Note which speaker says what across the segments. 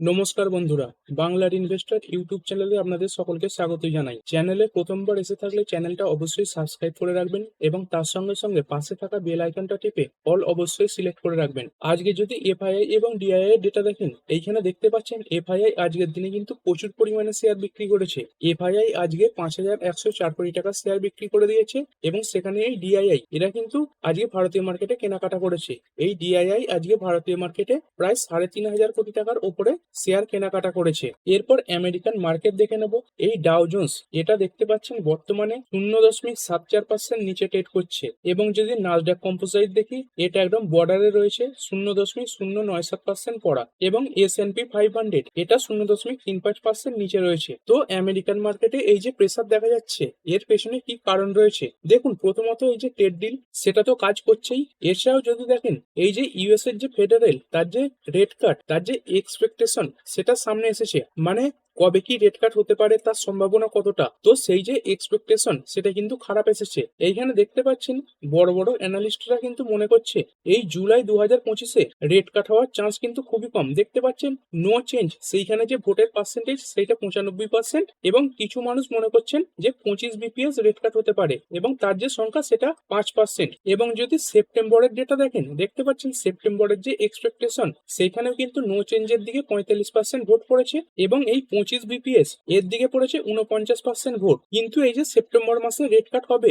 Speaker 1: নমস্কার বন্ধুরা, বাংলার ইনভেস্টর ইউটিউব চ্যানেলে আপনাদের সকলকে স্বাগত জানাই। চ্যানেলে প্রথমবার এসে থাকলে চ্যানেলটা অবশ্যই সাবস্ক্রাইব করে রাখবেন এবং তার সঙ্গে সঙ্গে পাশে থাকা বেল আইকনটা টিপে অল অবশ্যই সিলেক্ট করে রাখবেন। আজকে যদি এফআইআই এবং ডিআইআই ডেটা দেখেন, এইখানে দেখতে পাচ্ছেন এফআইআই আজকের দিনে কিন্তু প্রচুর পরিমাণে শেয়ার বিক্রি করেছে। এফআইআই আজকে পাঁচ হাজার একশো চার কোটি টাকা শেয়ার বিক্রি করে দিয়েছে এবং সেখানে এই ডিআইআই এরা কিন্তু আজকে ভারতীয় মার্কেটে কেনাকাটা করেছে। এই ডিআইআই আজকে ভারতীয় মার্কেটে প্রায় সাড়ে তিন হাজার কোটি টাকার উপরে শেয়ার কেনাকাটা করেছে। এরপর আমেরিকান মার্কেট দেখে নেব। এই ডাও জোন্স এটা দেখতে পাচ্ছেন বর্তমানে শূন্য দশমিক সাত চার পার্সেন্ট নিচে ট্রেড করছে। এবং যদি নাজডাক কম্পোজাইট দেখি, এটা একদম বর্ডারে রয়েছে, শূন্য দশমিক শূন্য নয় সাত পার্সেন্ট পড়া। এবং S N P five hundred এটা শূন্য দশমিক তিন পাঁচ পার্সেন্ট নিচে রয়েছে। তো আমেরিকান মার্কেটে এই যে প্রেসার দেখা যাচ্ছে, এর পেছনে কি কারণ রয়েছে? দেখুন, প্রথমত এই যে ট্রেড ডিল সেটা তো কাজ করছেই। এছাড়াও যদি দেখেন, এই যে ইউএস এর যে ফেডারেল তার যে রেট কাট তার যে এক্সপেকটেশন সেটা সামনে এসেছে। মানে কবে কি রেট কাট হতে পারে তার সম্ভাবনা কতটা? তো সেই যে এক্সপেকটেশন সেটা কিন্তু খারাপ এসেছে। এইখানে দেখতে পাচ্ছেন, বড় বড় অ্যানালিস্টরা কিন্তু মনে করছে, এই জুলাই দু হাজার পঁচিশে রেট কাট হওয়ার চান্স কিন্তু খুবই কম। দেখতে পাচ্ছেন নো চেঞ্জ সেইখানে যে ভোটের পার্সেন্টেজ সেইটা পঁচানব্বই পার্সেন্ট এবং কিছু মানুষ মনে করছেন যে পঁচিশ বিপিএস রেট কাট হতে পারে এবং তার যে সংখ্যা, সেটা পাঁচ পার্সেন্ট এবং যদি সেপ্টেম্বরের ডেটা দেখেন, দেখতে পাচ্ছেন সেপ্টেম্বরের যে এক্সপেকটেশন সেখানেও কিন্তু নো চেঞ্জের দিকে পঁয়তাল্লিশ পার্সেন্ট ভোট পড়েছে এবং এই পঁচিশ বিপিএস এর দিকে পড়েছে উনপঞ্চাশ পার্সেন্ট ভোট। কিন্তু এই যে সেপ্টেম্বর মাসে রেট কাট হবে,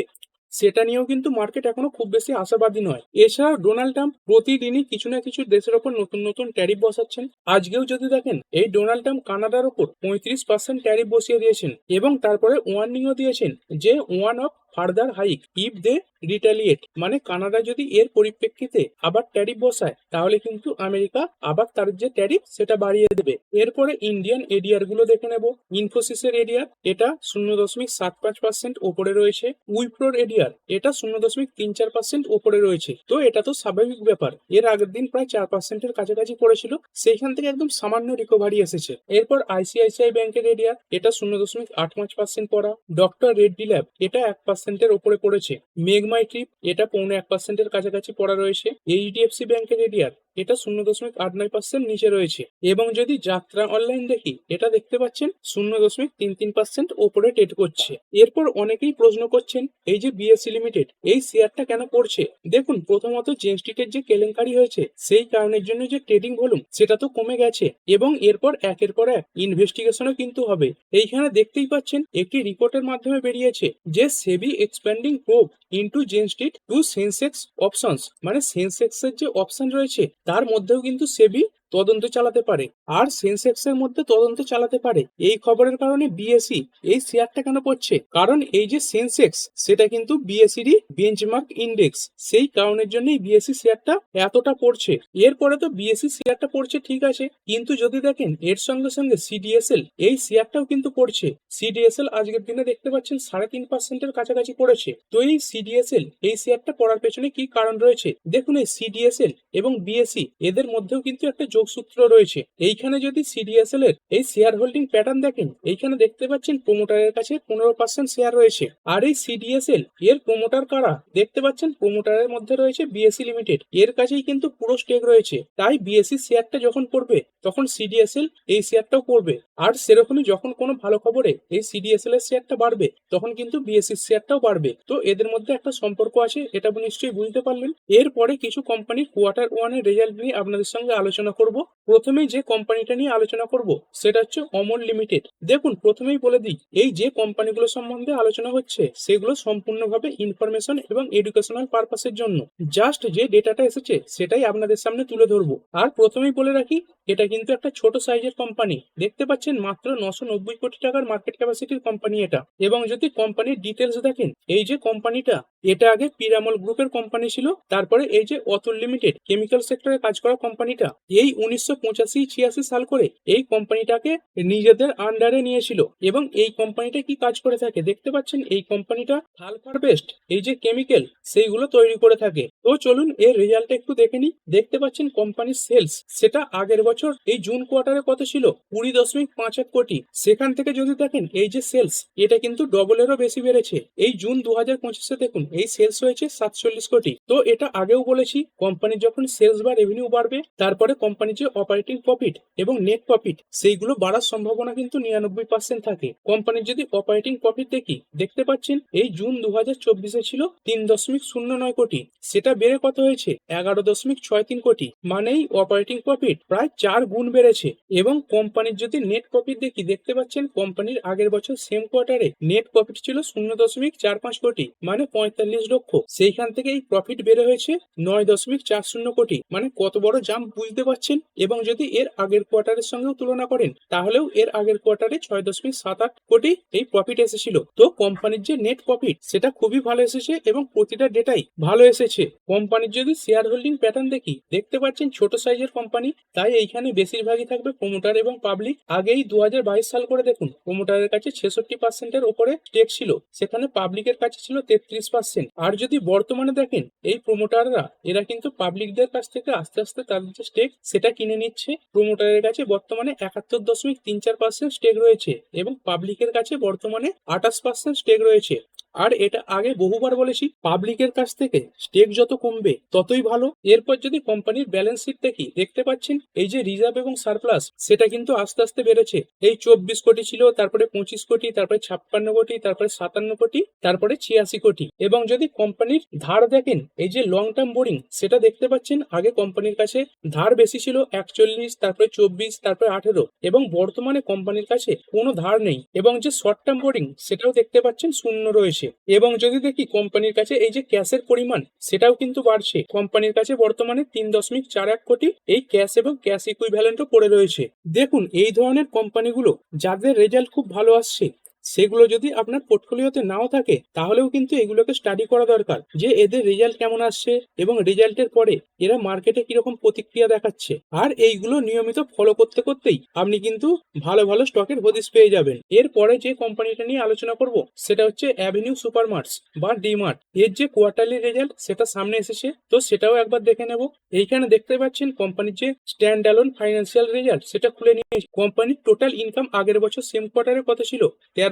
Speaker 1: সেটা নিয়েও কিন্তু মার্কেট এখনও খুব বেশি আশাবাদী নয়। এছাড়াও ডোনাল্ড ট্রাম্প প্রতিদিনই কিছু না কিছু দেশের ওপর নতুন নতুন ট্যারিফ বসাচ্ছেন। আজকেও যদি দেখেন, এই ডোনাল্ড ট্রাম্প কানাডার ওপর পঁয়ত্রিশ পার্সেন্ট ট্যারিফ বসিয়ে দিয়েছেন এবং তারপরে ওয়ার্নিংও দিয়েছেন যে one of further hike if they retaliate মানে কানাডা যদি এর পরিপ্রেক্ষিতে আবার ট্যারিফ বসায়, তাহলে কিন্তু আমেরিকা আবার তার যে ট্যারিফ সেটা বাড়িয়ে দেবে। এরপরে ইন্ডিয়ান এরিয়ারগুলো দেখে নেব। ইনফোসিসের এরিয়া এটা শূন্য দশমিক সাত পাঁচ পার্সেন্ট ওপরে রয়েছে। উইপ্রোর এরিয়ার এটা শূন্য দশমিক তিন চার পার্সেন্ট ওপরে রয়েছে। তো এটা তো স্বাভাবিক ব্যাপার। এর আগের দিন প্রায় চার পার্সেন্টের কাছাকাছি পড়েছিল। সেইখান থেকে একদম সামান্য রিকভারি এসেছে। এরপর আইসিআইসিআই ব্যাংকের এরিয়া এটা শূন্য দশমিক আট পাঁচ পার্সেন্ট পড়া। ডক্টর রেড্ডি ল্যাব এটা এক পার্সেন্টের ওপরে পড়েছে। মেঘমাই ট্রিপ এটা পৌনে এক পার্সেন্টের কাছাকাছি পড়া রয়েছে। এইচডিএফসি ব্যাংকের এরিয়ার এটা শূন্য দশমিক আট নয় পার্সেন্ট নিচে রয়েছে। এবং যদি যাত্রা অনলাইন দেখি, এটা দেখতে পাচ্ছেন শূন্য দশমিক তিন তিন পার্সেন্ট ওপরে ট্রেড করছে। এরপর অনেকেই প্রশ্ন করছেন, এই যে বিএসসি লিমিটেড এই শেয়ারটা কেন পড়ছে দেখুন, প্রথমত জেন স্ট্রিটের যে কেলেঙ্কারি হয়েছে, সেই কারণের জন্য যে ট্রেডিং ভলিউম সেটা তো কমে গেছে। এবং এরপর একের পর এক ইনভেস্টিগেশনও কিন্তু হবে। এইখানে দেখতেই পাচ্ছেন, একটি রিপোর্টের মাধ্যমে বেরিয়েছে যে SEBI expanding probe into Jane Street to Sensex options মানে সেন্সেক্স এর যে অপশন রয়েছে তার মধ্যেও কিন্তু সেবি তদন্ত চালাতে পারে। আর সেন্সেক্স এর মধ্যে তদন্ত চালাতে পারে। এই খবরের কারণে বিএসসি এই শেয়ারটা কেন পড়ছে কারণ এই যে সেন্সেক্স, সেটা কিন্তু বিএসসিরই বেঞ্চমার্ক ইন্ডেক্স সেই কারণের জন্যই বিএসসি শেয়ারটা এতটা পড়ছে। এরপরে তো বিএসসি শেয়ারটা পড়ছে, ঠিক আছে। কিন্তু যদি দেখেন, এর সঙ্গে সঙ্গে সিডিএসএল এই শেয়ারটাও কিন্তু পড়ছে। সিডিএসএল আজকের দিনে দেখতে পাচ্ছেন সাড়ে তিন পার্সেন্টের কাছাকাছি পড়েছে। তো এই সিডিএসএল এই শেয়ারটা পড়ার পেছনে কি কারণ রয়েছে? দেখুন এই সিডিএসএল এবং বিএসসি এদের মধ্যেও কিন্তু একটা যোগসূত্র রয়েছে। এইখানে যদি সিডিএসএল এর এই শেয়ার হোল্ডিং প্যাটার্ন দেখেন, এইখানে দেখতে পাচ্ছেন প্রোমোটারের কাছে পনেরো পার্সেন্ট শেয়ার রয়েছে। আর এই সিডিএসএল এর প্রোমোটার কারা? দেখতে পাচ্ছেন প্রোমোটারের মধ্যে রয়েছে বিএসসি লিমিটেড এর কাছেই কিন্তু পুরো স্টেক রয়েছে। তাই বিএসসি শেয়ারটা যখন পড়বে তখন সিডিএসএল এই শেয়ারটাও পড়বে আর সেরকমই যখন কোনো ভালো খবরে এই সিডিএসএল এর শেয়ারটা বাড়বে, তখন কিন্তু বিএসসি শেয়ারটাও বাড়বে। তো এদের মধ্যে একটা সম্পর্ক আছে, এটা নিশ্চয়ই বুঝতে পারলেন। এরপরে কিছু কোম্পানির কোয়ার্টার ওয়ানের রেজাল্ট নিয়ে আপনাদের সঙ্গে আলোচনা করব। প্রথমেই যে কোম্পানিটা নিয়ে আলোচনা করব, সেটা হচ্ছে অমর লিমিটেড। দেখুন, প্রথমেই বলে দিই, এই যে কোম্পানিগুলো সম্বন্ধে আলোচনা হচ্ছে, সেগুলো সম্পূর্ণভাবে ইনফরমেশন এবং এডুকেশনাল পারপাসের জন্য। জাস্ট যে ডেটাটা এসেছে, সেটাই আপনাদের সামনে তুলে ধরবো। আর প্রথমেই বলে রাখি, এটা কিন্তু একটা ছোট সাইজের কোম্পানি দেখতে পাচ্ছেন, মাত্র নশো নব্বই কোটি টাকার মার্কেট ক্যাপাসিটির কোম্পানি এটা। এবং যদি কোম্পানির ডিটেলস দেখেন, এই যে কোম্পানিটা এটা আগে পিরামল গ্রুপের কোম্পানি ছিল, তারপরে এই যে অতুল লিমিটেড কেমিক্যাল সেক্টরে কাজ করা কোম্পানিটা এই উনিশশো পঁচাশি ছিয়াশি সাল করে এই কোম্পানিটাকে নিজেদের আন্ডারে নিয়েছিল। এবং এই কোম্পানিটা কি কাজ করে থাকে? দেখতে পাচ্ছেন, এই কোম্পানিটা সালফার বেস্ট এই যে কেমিক্যাল সেইগুলো তৈরি করে থাকে। তো চলুন এর রেজাল্টটা একটু দেখে নিই। দেখতে পাচ্ছেন, কোম্পানির সেলস সেটা আগের বছর এই জুন কোয়ার্টারে কত ছিল? কুড়ি দশমিক পাঁচ এক কোটি। সেখান থেকে যদি দেখেন, এই যে সেলস এটা কিন্তু ডবলেরও বেশি বেড়েছে। এই জুন দু হাজার পঁচিশে দেখুন, এই সেলস হয়েছে সাতচল্লিশ কোটি। তো এটা আগেও বলেছি, কোম্পানির যখন সেলস বা রেভিনিউ বাড়বে, তারপরে কোম্পানির যে অপারেটিং প্রফিট এবং নেট প্রফিট সেইগুলো বাড়ার সম্ভাবনা কিন্তু নিরানব্বই পার্সেন্ট থাকে। কোম্পানির যদি অপারেটিং প্রফিট দেখি, দেখতে পাচ্ছেন এই জুন দু হাজার চব্বিশে ছিল তিন দশমিক শূন্য নয় কোটি। সেটা বেড়ে কত হয়েছে? এগারো দশমিক ছয় তিন কোটি। মানে এই অপারেটিং প্রফিট প্রায় চার গুণ বেড়েছে। এবং কোম্পানির যদি নেট প্রফিট দেখি, দেখতে পাচ্ছেন কোম্পানির আগের বছর সেম কোয়ার্টারে নেট প্রফিট ছিল শূন্য দশমিক চার পাঁচ কোটি মানে পঁয়তাল্লিশ লক্ষ। সেইখান থেকে এই প্রফিট বেড়ে হয়েছে নয় দশমিক চার শূন্য কোটি। মানে কত বড় জাম্প বুঝতে পারছেন এবং যদি এর আগের কোয়ার্টারের সঙ্গেও তুলনা করেন, তাহলেও এর আগের কোয়ার্টারে ছয় দশমিক সাত আট কোটি এই প্রফিট এসেছিল। তো কোম্পানির যে নেট প্রফিট সেটা খুবই ভালো এসেছে এবং প্রতিটা ডেটাই ভালো এসেছে। কোম্পানির যদি শেয়ার হোল্ডিং প্যাটার্ন দেখি, দেখতে পাচ্ছেন ছোট সাইজের কোম্পানি তাই এইখানে বেশিরভাগই থাকবে প্রমোটার এবং পাবলিক আগেই দু হাজার বাইশ সাল করে দেখুন প্রমোটারের কাছে ছেষট্টি পার্সেন্টের ওপরে স্টেক ছিল, সেখানে পাবলিকের কাছে ছিল তেত্রিশ পার্সেন্ট আর যদি বর্তমানে দেখেন, এই প্রমোটাররা এরা কিন্তু পাবলিকদের কাছ থেকে আস্তে আস্তে তাদের যে স্টেক সেটা কিনে নিচ্ছে। প্রমোটারের কাছে বর্তমানে একাত্তর দশমিক তিন চার পার্সেন্ট স্টেক রয়েছে এবং পাবলিকের কাছে বর্তমানে আঠাশ পার্সেন্ট স্টেক রয়েছে। আর এটা আগে বহুবার বলেছি, পাবলিকের কাছ থেকে স্টেক যত কমবে ততই ভালো। এরপর যদি কোম্পানির ব্যালেন্স শিট দেখি দেখতে পাচ্ছেন, এই যে রিজার্ভ এবং সারপ্লাস সেটা কিন্তু আস্তে আস্তে বেড়েছে। এই চব্বিশ কোটি ছিল, তারপরে পঁচিশ কোটি, তারপরে ছাপ্পান্ন কোটি, তারপরে সাতান্ন কোটি, তারপরে ছিয়াশি কোটি। এবং যদি কোম্পানির ধার দেখেন, এই যে লং টার্ম বোরিং সেটা দেখতে পাচ্ছেন, আগে কোম্পানির কাছে ধার বেশি ছিল একচল্লিশ, তারপরে চব্বিশ, তারপরে আঠেরো, এবং বর্তমানে কোম্পানির কাছে কোনো ধার নেই। এবং যে শর্ট টার্ম বোরিং সেটাও দেখতে পাচ্ছেন শূন্য রয়েছে। এবং যদি দেখি কোম্পানির কাছে এই যে ক্যাশের পরিমাণ, সেটাও কিন্তু বাড়ছে। কোম্পানির কাছে বর্তমানে তিন দশমিক চার এক কোটি এই ক্যাশ এবং ক্যাশ ইকুইভ্যালেন্টও পড়ে রয়েছে। দেখুন, এই ধরনের কোম্পানিগুলো, যাদের রেজাল্ট খুব ভালো আসছে সেগুলো যদি আপনার পোর্টফোলিওতে নাও থাকে, তাহলেও কিন্তু এগুলোকে স্টাডি করা দরকার যে এদের রেজাল্ট কেমন আসছে এবং রেজাল্টের পরে এরা মার্কেটে কীরকম প্রতিক্রিয়া দেখাচ্ছে। আর এইগুলো নিয়মিত ফলো করতে করতেই আপনি কিন্তু ভালো ভালো স্টকের হদিস পেয়ে যাবেন। এরপরে যে কোম্পানিটা নিয়ে আলোচনা করব, সেটা হচ্ছে অ্যাভিনিউ সুপার সুপারমার্টস বা ডিমার্ট এর যে কোয়ার্টারলি রেজাল্ট সেটা সামনে এসেছে, তো সেটাও একবার দেখে নেব। এইখানে দেখতে পাচ্ছেন কোম্পানির যে স্ট্যান্ড অ্যালোন ফাইন্যান্সিয়াল রেজাল্ট সেটা খুলে নিয়ে কোম্পানির টোটাল ইনকাম আগের বছর সেম কোয়ার্টারে কত ছিল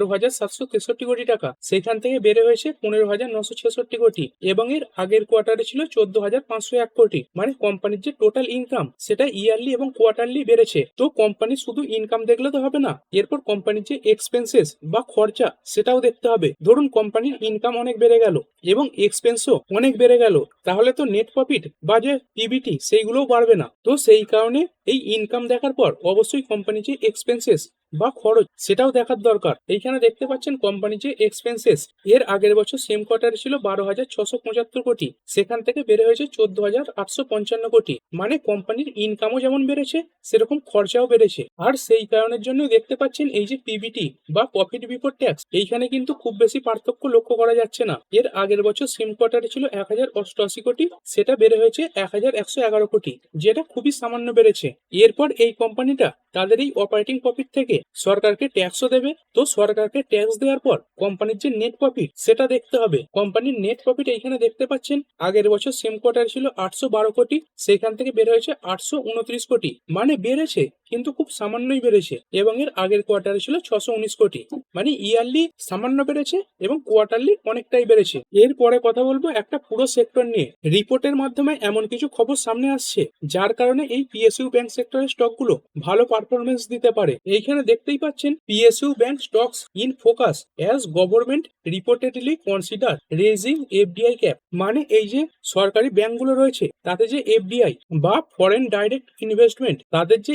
Speaker 1: তেরো হাজার সাতশো তেষট্টি কোটি টাকা। সেখান থেকে বেড়ে হয়েছে পনেরো হাজার নশো ছেষট্টি কোটি এবং এর আগের কোয়ার্টারে ছিল চোদ্দ হাজার পাঁচশো এক কোটি। মানে কোম্পানির যে টোটাল ইনকাম সেটা ইয়ারলি এবং কোয়ার্টারলি বেড়েছে। তো কোম্পানি শুধু ইনকাম দেখলে তো হবে না, এরপর কোম্পানির যে এক্সপেন্সেস বা খরচা, সেটাও দেখতে হবে। ধরুন কোম্পানির ইনকাম অনেক বেড়ে গেল এবং এক্সপেন্সও অনেক বেড়ে গেল, তাহলে তো নেট প্রফিট বা যে পিবিটি সেইগুলোও বাড়বে না। তো সেই কারণে এই ইনকাম দেখার পর অবশ্যই কোম্পানির যে এক্সপেন্সেস বা খরচ, সেটাও দেখার দরকার। এইখানে দেখতে পাচ্ছেন কোম্পানি যে এক্সপেন্সেস এর আগের বছর সেম কোয়ার্টারে ছিল বারো হাজার ছশো পঁচাত্তর কোটি। সেখান থেকে বেড়ে হয়েছে চোদ্দ হাজার আটশো পঞ্চান্ন কোটি। মানে কোম্পানির ইনকামও যেমন বেড়েছে, সেরকম খরচাও বেড়েছে। আর সেই কারণের জন্য দেখতে পাচ্ছেন এই যে পিবিটি বা প্রফিট বিফোর ট্যাক্স এইখানে কিন্তু খুব বেশি পার্থক্য লক্ষ্য করা যাচ্ছে না। এর আগের বছর সেম কোয়ার্টারে ছিল এক হাজার অষ্টআশি কোটি, সেটা বেড়ে হয়েছে এক হাজার একশো এগারো কোটি, যেটা খুবই সামান্য বেড়েছে। এরপর এই কোম্পানিটা তাদের এই অপারেটিং প্রফিট থেকে সরকারকে ট্যাক্সও দেবে। তো সরকারকে ট্যাক্স দেওয়ার পর কোম্পানির যে নেট প্রফিট সেটা দেখতে হবে। কোম্পানির নেট প্রফিট এইখানে দেখতে পাচ্ছেন, আগের বছর সেম কোয়ার্টার ছিল আটশো বারো কোটি, সেখান থেকে বের হয়েছে আটশো উনত্রিশ কোটি। মানে বেড়েছে কিন্তু খুব সামান্যই বেড়েছে এবং এর আগের কোয়ার্টারে ছিল ছশো উনিশ কোটি। মানে ইয়ারলি সামান্য বেড়েছে এবং কোয়ার্টারলি অনেকটাই বেড়েছে। এরপরে কথা বলব একটা পুরো সেক্টর নিয়ে। রিপোর্টের মাধ্যমে এমন কিছু খবর সামনে আসছে, যার কারণে এই পিএসইউ ব্যাংক সেক্টরের স্টকগুলো ভালো পারফরমেন্স দিতে পারে। এইখানে দেখতেই পাচ্ছেন PSU bank stocks in focus as government reportedly consider raising FDI cap মানে এই যে সরকারি ব্যাংকগুলো রয়েছে, তাতে যে এফডিআই বা ফরেন ডাইরেক্ট ইনভেস্টমেন্ট তাদের যে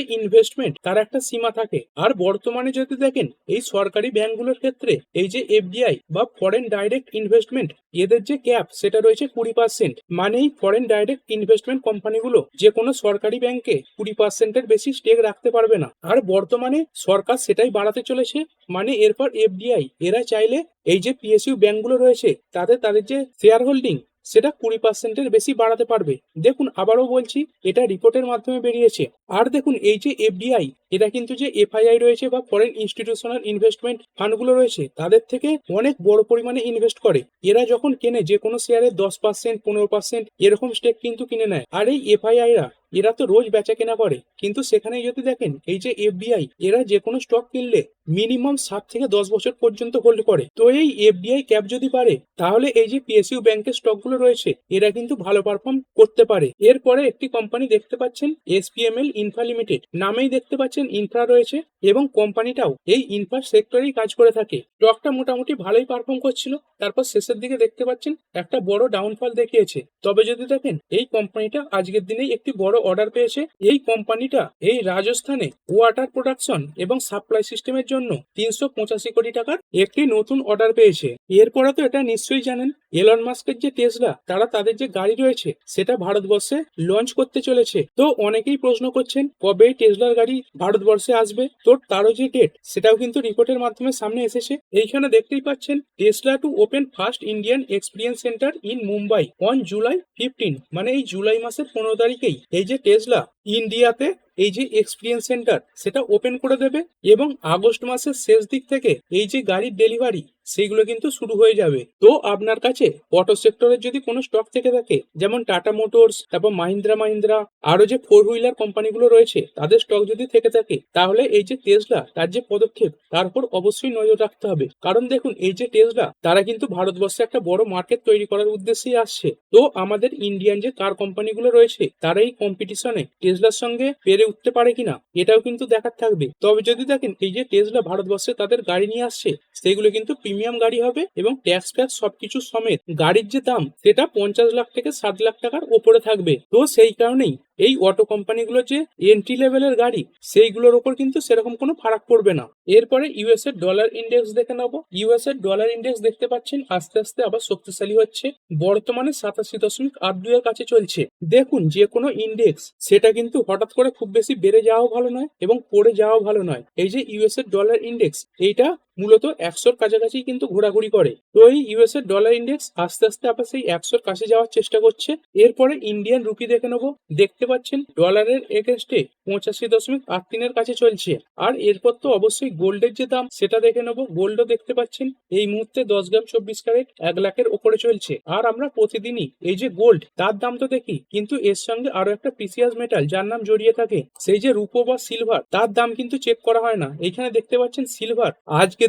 Speaker 1: ইনভেস্টমেন্ট তার একটা সীমা থাকে। আর বর্তমানে যদি দেখেন, এই সরকারি ব্যাংকগুলোর ক্ষেত্রে এই যে এফডিআই বা ফরেন ডাইরেক্ট ইনভেস্টমেন্ট এদের যে ক্যাপ সেটা রয়েছে কুড়ি পার্সেন্ট মানে এই ফরেন ডাইরেক্ট ইনভেস্টমেন্ট কোম্পানিগুলো যে কোনো সরকারি ব্যাংকে কুড়ি পার্সেন্টের বেশি স্টেক রাখতে পারবে না। আর বর্তমানে সরকার সেটাই বাড়াতে চলেছে মানে এরপর এফডিআই এরা চাইলে এই যে পিএসইউ ব্যাংকগুলো রয়েছে তাদের তাদের যে শেয়ার হোল্ডিং সেটা কুড়ি পার্সেন্টের বেশি বাড়াতে পারবে। দেখুন, আবারও বলছি, এটা রিপোর্টের মাধ্যমে বেরিয়েছে। আর দেখুন, এই যে এফডিআই, এটা কিন্তু যে এফআইআই রয়েছে বা ফরেন ইনস্টিটিউশনাল ইনভেস্টমেন্ট ফান্ডগুলো রয়েছে, তাদের থেকে অনেক বড় পরিমাণে ইনভেস্ট করে। এরা যখন কেনে, যে কোনো শেয়ারে দশ পার্সেন্ট পনেরো পার্সেন্ট এরকম স্টেক কিন্তু কিনে নেয়। আর এই এফআইআইরা এরা তো রোজ বেচা কেনা করে। কিন্তু সেখানে যদি দেখেন, এই যে এফবিআই, এরা যে কোনো স্টক কিনলে মিনিমাম সাত থেকে দশ বছর পর্যন্ত হোল্ড করে। তো এই এফবিআই ক্যাপ যদি পারে তাহলে এই যে পিএসইউ ব্যাংকের স্টকগুলো রয়েছে, এরা কিন্তু ভালো পারফর্ম করতে পারে। এরপরে একটি কোম্পানি দেখতে পাচ্ছেন এসপিএমএল ইনফ্রা লিমিটেড নামেই দেখতে পাচ্ছেন ইনফ্রা রয়েছে। এবং কোম্পানিটাও এই ইনফ্রা সেক্টরেই কাজ করে থাকে। স্টকটা মোটামুটি ভালোই পারফর্ম করছিল। তারপর শেষের দিকে দেখতে পাচ্ছেন, একটা বড় ডাউনফল দেখিয়েছে। তবে যদি দেখেন, এই কোম্পানিটা আজকের দিনেই একটি বড় অর্ডার পেয়েছে। এই কোম্পানিটা এই রাজস্থানে ওয়াটার প্রোডাকশন এবং সাপ্লাই সিস্টেমের জন্য তিনশো পঁচাশি কোটি টাকার একটি নতুন অর্ডার পেয়েছে। এরপরে তো এটা নিশ্চয়ই জানেন এলন মাস্কের যে টেসলা তারা তাদের যে গাড়ি রয়েছে, সেটা ভারতবর্ষে লঞ্চ করতে চলেছে। তো অনেকেই প্রশ্ন করছেন, কবে টেসলার গাড়ি ভারতবর্ষে আসবে? তো তারও যে ডেট সেটাও কিন্তু রিপোর্টের মাধ্যমে সামনে এসেছে। এইখানে দেখতেই পাচ্ছেন Tesla to open first Indian experience centre in Mumbai on July fifteen মানে এই জুলাই মাসের পনেরো তারিখেই। এই যে টেসলা ইন্ডিয়াতে এই যে এক্সপিরিয়েন্স সেন্টার সেটা ওপেন করে দেবে এবং আগস্ট মাসের শেষ দিক থেকে এই যে গাড়ির ডেলিভারি সেইগুলো কিন্তু শুরু হয়ে যাবে। তো আপনার কাছে অটো সেক্টরের যদি কোনো স্টক থেকে থাকে, যেমন টাটা মোটরস তারপর মাহিন্দ্রা মাহিন্দ্রা আরও যে ফোর হুইলার কোম্পানিগুলো রয়েছে, তাদের স্টক যদি থেকে থাকে, তাহলে এই যে টেসলা তার যে পদক্ষেপ, তার উপর অবশ্যই নজর রাখতে হবে। কারণ দেখুন, এই যে টেসলা তারা কিন্তু ভারতবর্ষে একটা বড় মার্কেট তৈরি করার উদ্দেশ্যেই আসছে। তো আমাদের ইন্ডিয়ান যে কার কোম্পানিগুলো রয়েছে, তারা এই কম্পিটিশনে টেসলার সঙ্গে পেরে উঠতে পারে কিনা, এটাও কিন্তু দেখার থাকবে। তবে যদি দেখেন, এই যে টেসলা ভারতবর্ষে তাদের গাড়ি নিয়ে আসছে, সেগুলো কিন্তু প্রিমিয়াম গাড়ি হবে এবং ট্যাক্স ফ্যাক্স সবকিছু সমেত। গাড়ির যে দাম, সেটা পঞ্চাশ লাখ থেকে ষাট লাখ টাকার ওপরে থাকবে। তো সেই কারণেই এই অটো কোম্পানিগুলো যে এন্ট্রি লেভেলের গাড়ি, সেইগুলোর ওপর কিন্তু সেরকম কোনো ফারাক পড়বে না। এরপরে ইউএস এর ডলার ইন্ডেক্স দেখে নেব। ইউএস এর ডলার ইন্ডেক্স দেখতে পাচ্ছেন, আস্তে আস্তে আবার শক্তিশালী হচ্ছে। বর্তমানে সাতাশি দশমিক আট দুই এর কাছে চলছে। দেখুন, যে কোনো ইন্ডেক্স সেটা কিন্তু হঠাৎ করে খুব বেশি বেড়ে যাওয়াও ভালো নয় এবং পড়ে যাওয়াও ভালো নয়। এই যে ইউএস এর ডলার ইন্ডেক্স এইটা মূলত একশোর কাছাকাছি কিন্তু ঘোরাঘুরি করে। তো এই ইউএস এর ডলার ইন্ডেক্স আস্তে আস্তে আবার সেই একশোর কাছে যাওয়ার চেষ্টা করছে। এরপরে ইন্ডিয়ান রুপি দেখে নেব। দেখতে পাচ্ছেন, ডলারের এগেনস্টে পঁচাশি দশমিক আট তিনের কাছে চলছে। আর এরপর তো অবশ্যই গোল্ডের যে দাম, সেটা দেখে নেব। গোল্ডও দেখতে পাচ্ছেন, এই মুহূর্তে দশ গ্রাম চব্বিশ ক্যারেট এক লাখের ওপরে চলছে। আর আমরা প্রতিদিনই এই যে গোল্ড, তার দাম তো দেখি, কিন্তু এর সঙ্গে আরও একটা প্রিসিয়াস মেটাল, যার নাম জড়িয়ে থাকে, সেই যে রূপো বা সিলভার, তার দাম কিন্তু চেক করা হয় না। এখানে দেখতে পাচ্ছেন, সিলভার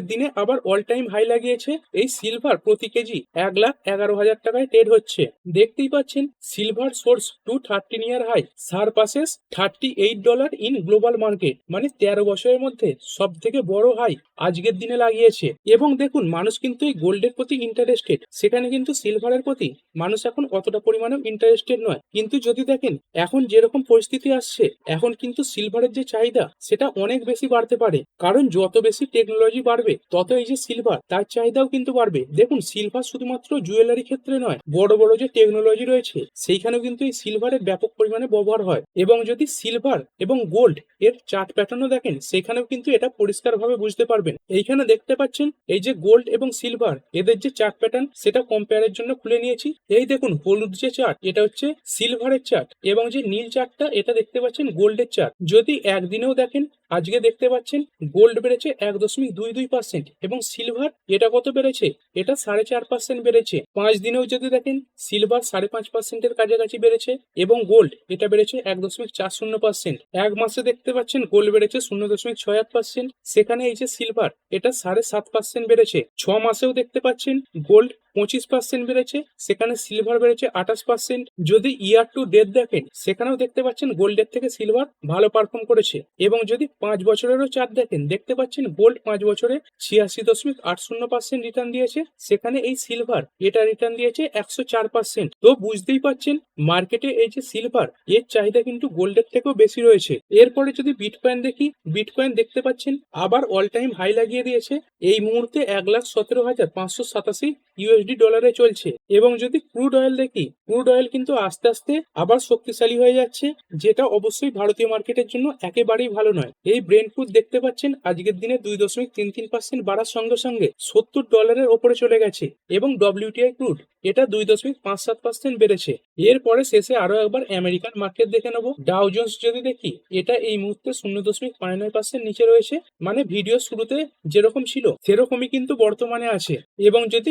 Speaker 1: আজকের দিনে আবার অল টাইম হাই লাগিয়েছে এই সিলভার প্রতি কেজি এক লাখ এগারো হাজার টাকায় ট্রেড হচ্ছে। দেখতেই পাচ্ছেন silver soars to thirteen year high surpasses thirty eight dollar in global market মানে তেরো বছরের মধ্যে সব থেকে বড় হাই আজকের দিনে লাগিয়েছে। এবং দেখুন, মানুষ কিন্তু এই গোল্ডের প্রতি ইন্টারেস্টেড সেখানে কিন্তু সিলভারের প্রতি মানুষ এখন অতটা পরিমাণে ইন্টারেস্টেড নয়। কিন্তু যদি দেখেন, এখন যেরকম পরিস্থিতি আসছে, এখন কিন্তু সিলভারের যে চাহিদা, সেটা অনেক বেশি বাড়তে পারে। কারণ যত বেশি টেকনোলজি বাড়বে তত এই যে সিলভার তার চাহিদাও কিন্তু বাড়বে। দেখুন সিলভার শুধুমাত্র জুয়েলারি ক্ষেত্রে নয়, বড় বড় যে টেকনোলজি রয়েছে, সেইখানেও কিন্তু এই সিলভারের ব্যাপক পরিমাণে ব্যবহার হয়। এবং যদি সিলভার এবং গোল্ড এর চার্ট প্যাটার্নও দেখেন সেখানেও কিন্তু এটা পরিষ্কারভাবে বুঝতে পারবেন। এইখানে দেখতে পাচ্ছেন, এই যে গোল্ড এবং সিলভার এদের যে চার্ট প্যাটার্ন সেটা কম্পেয়ারের জন্য খুলে নিয়েছি। এই দেখুন, হলুদ যে চার্ট এটা হচ্ছে সিলভারের চার্ট এবং যে নীল চার্টটা এটা দেখতে পাচ্ছেন গোল্ডের চার্ট যদি একদিনেও দেখেন আজকে দেখতে পাচ্ছেন গোল্ড বেড়েছে এক দশমিক দুই দুই পার্সেন্ট এবং সিলভার এটা কত বেড়েছে? এটা সাড়ে চার পার্সেন্ট বেড়েছে। পাঁচ দিনেও যদি দেখেন সিলভার সাড়ে পাঁচ পার্সেন্টের কাছাকাছি বেড়েছে এবং গোল্ড এটা বেড়েছে এক দশমিক চার শূন্য পার্সেন্ট এক মাসে দেখতে পাচ্ছেন গোল্ড বেড়েছে শূন্য দশমিক ছয় আট পার্সেন্ট সেখানে এই যে সিলভার এটা সাড়ে সাত পার্সেন্ট বেড়েছে। ছ মাসেও দেখতে পাচ্ছেন গোল্ড পঁচিশ পার্সেন্ট বেড়েছে, সেখানে সিলভার বেড়েছে আঠাশ পার্সেন্ট যদি ইয়ার টু ডেট দেখেন, সেখানেও দেখতে পাচ্ছেন গোল্ডের থেকে সিলভার ভালো পারফর্ম করেছে। এবং যদি পাঁচ বছরেরও চার্ট দেখেন, দেখতে পাচ্ছেন গোল্ড পাঁচ বছরে ছিয়াশি দশমিক আট শূন্য পার্সেন্ট রিটার্ন দিয়েছে। সেখানে এই সিলভার এটা রিটার্ন দিয়েছে একশো চার পার্সেন্ট তো বুঝতেই পাচ্ছেন মার্কেটে এই যে সিলভার এর চাহিদা কিন্তু গোল্ডের থেকেও বেশি রয়েছে। এরপরে যদি বিটকয়েন দেখি বিটকয়েন দেখতে পাচ্ছেন, আবার অল টাইম হাই লাগিয়ে দিয়েছে। এই মুহূর্তে এক লাখ সতেরো হাজার পাঁচশো সাতাশি ইউএসডি ডলারে চলছে। এবং যদি ক্রুড অয়েল দেখি ক্রুড অয়েল কিন্তু আস্তে আস্তে আবার শক্তিশালী হয়ে যাচ্ছে, যেটা অবশ্যই ভারতীয় মার্কেটের জন্য একেবারেই ভালো নয়। এই ব্রেন ফুড দেখতে পাচ্ছেন, আজকের দিনে দুই দশমিক তিন তিন পার্সেন্ট বাড়ার সঙ্গে সঙ্গে সত্তর ডলারের ওপরে চলে গেছে, এবং ডব্লিউটিআই ক্রুড এটা দুই দশমিক পাঁচ সাত পার্সেন্ট বেড়েছে। এরপরে শেষে আরও একবার আমেরিকান মার্কেট দেখে নেব। ডাও জোন্স যদি দেখি, এটা এই মুহূর্তে শূন্য দশমিক পাঁচ নয় পার্সেন্ট নিচে রয়েছে মানে ভিডিও শুরুতে যেরকম ছিল, সেরকমই কিন্তু বর্তমানে আছে। এবং যদি